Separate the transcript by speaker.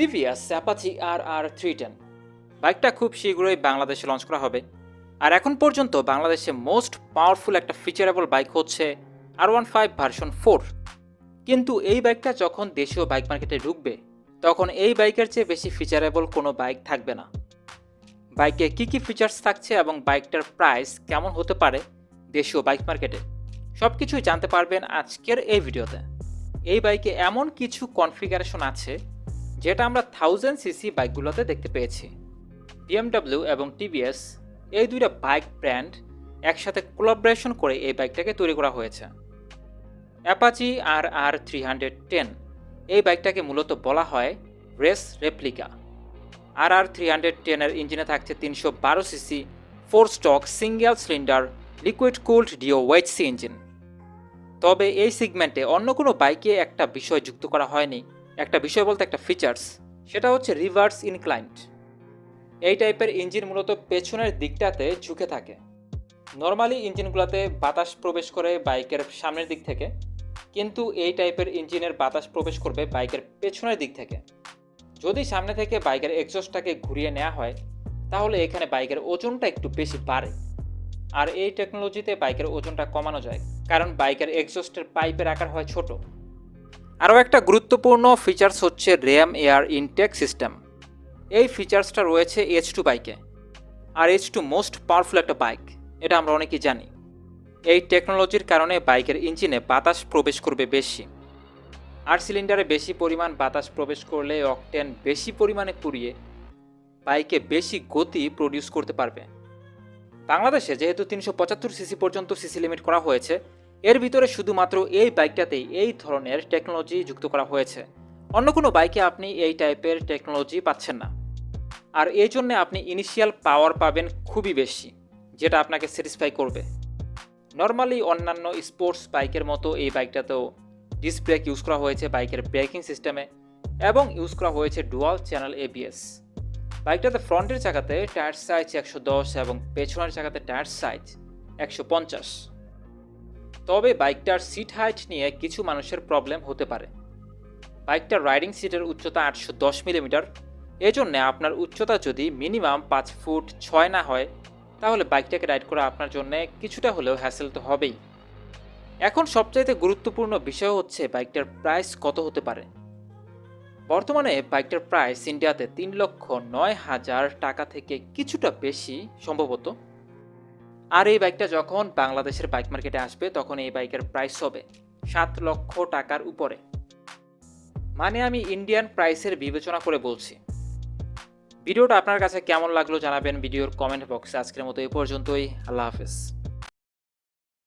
Speaker 1: TVS Apache R R three ten বাইকটা খুব শীঘ্রই বাংলাদেশে লঞ্চ করা হবে। আর এখন পর্যন্ত বাংলাদেশে মোস্ট পাওয়ারফুল একটা ফিচারেবল বাইক হচ্ছে R one five version four কিন্তু এই বাইকটা যখন দেশীয় বাইক মার্কেটে ঢুকবে, তখন এই বাইকের চেয়ে বেশি ফিচারেবল কোনো বাইক থাকবে না। বাইকে কী কী ফিচার্স থাকছে এবং বাইকটার প্রাইস কেমন হতে পারে দেশীয় বাইক মার্কেটে সব কিছুই জানতে পারবেন আজকের এই ভিডিওতে। এই বাইকে এমন কিছু কনফিগারেশন আছে যেটা আমরা থাউজেন্ড সিসি বাইকগুলোতে দেখতে পেয়েছি। বিএমডাব্লিউ এবং টিভিএস এই দুইটা বাইক ব্র্যান্ড একসাথে কোলাবরেশন করে এই বাইকটাকে তৈরি করা হয়েছে। Apache R R three hundred ten এই বাইকটাকে মূলত বলা হয় race replica. R R three hundred টেনের ইঞ্জিনে থাকছে তিনশো বারো cc four stroke single cylinder liquid cooled deo ওয়াইটসি ইঞ্জিন তবে এই সিগমেন্টে অন্য কোনো বাইকে একটা বিষয় যুক্ত করা হয়নি। একটা বিষয় বলতে একটা ফিচার্স সেটা হচ্ছে রিভার্স ইনক্লাইন্ট এই টাইপের ইঞ্জিন মূলত পেছনের দিকটাতে ঝুঁকে থাকে। নর্মালি ইঞ্জিনগুলোতে বাতাস প্রবেশ করে বাইকের সামনের দিক থেকে, কিন্তু এই টাইপের ইঞ্জিনের বাতাস প্রবেশ করবে বাইকের পেছনের দিক থেকে। যদি সামনে থেকে বাইকের এক্সস্টটাকে ঘুরিয়ে নেওয়া হয়, তাহলে এখানে বাইকের ওজনটা একটু বেশি বাড়ে। আর এই টেকনোলজিতে বাইকের ওজনটা কমানো যায়, কারণ বাইকের এক্সস্টের পাইপের আকার হয় ছোট। আরও একটা গুরুত্বপূর্ণ ফিচার্স হচ্ছে র্যাম এয়ার ইনটেক সিস্টেম। এই ফিচার্সটা রয়েছে এইচ টু বাইকে আর এইচ টু মোস্ট পাওয়ারফুল একটা বাইক এটা আমরা অনেকেই জানি। এই টেকনোলজির কারণে বাইকের ইঞ্জিনে বাতাস প্রবেশ করবে বেশি। আর সিলিন্ডারে বেশি পরিমাণ বাতাস প্রবেশ করলে অকটেন বেশি পরিমাণে পুড়িয়ে বাইকে বেশি গতি প্রডিউস করতে পারবে। বাংলাদেশে যেহেতু তিনশো পঁচাত্তর সিসি পর্যন্ত সিসি লিমিট করা হয়েছে এর ভিতরে শুধুমাত্র এই বাইকটাতেই এই ধরনের টেকনোলজি যুক্ত করা হয়েছে। অন্য কোনো বাইকে আপনি এই টাইপের টেকনোলজি পাচ্ছেন না। আর এই জন্যে আপনি ইনিশিয়াল পাওয়ার পাবেন খুবই বেশি, যেটা আপনাকে স্যাটিসফাই করবে। নর্মালি অন্যান্য স্পোর্টস বাইকের মতো এই বাইকটাতেও ডিস্ক ব্রেক ইউজ করা হয়েছে বাইকের ব্রেকিং সিস্টেমে এবং ইউজ করা হয়েছে ডুয়াল চ্যানেল এবিএস বাইকটাতে ফ্রন্টের চাকাতে টায়ার সাইজ একশো দশ এবং পেছনের চাকাতে টায়ার সাইজ একশো পঞ্চাশ। তবে বাইকটার সিট হাইট নিয়ে কিছু মানুষের প্রবলেম হতে পারে। বাইকটার রাইডিং সিটের উচ্চতা আটশো দশ মিলিমিটার। এজন্য আপনার উচ্চতা যদি মিনিমাম পাঁচ ফুট ছয় না হয়, তাহলে বাইকটাকে রাইড করা আপনার জন্য কিছুটা হলেও হ্যাসেল তো হবেই। এখন সবচাইতে গুরুত্বপূর্ণ বিষয় হচ্ছে বাইকটার প্রাইস কত হতে পারে। বর্তমানে বাইকটার প্রাইস ইন্ডিয়াতে তিন লক্ষ নয় হাজার টাকা থেকে কিছুটা বেশি সম্ভবত। আর এই বাইকটা যখন বাংলাদেশের বাইক মার্কেটে আসবে, তখন এই বাইকের প্রাইস হবে সাত লক্ষ টাকার উপরে। মানে আমি ইন্ডিয়ান প্রাইসের বিবেচনা করে বলছি। ভিডিওটা আপনার কাছে কেমন লাগল জানাবেন ভিডিওর কমেন্ট বক্সে আজকের মতো এই পর্যন্তই। আল্লাহ হাফেজ।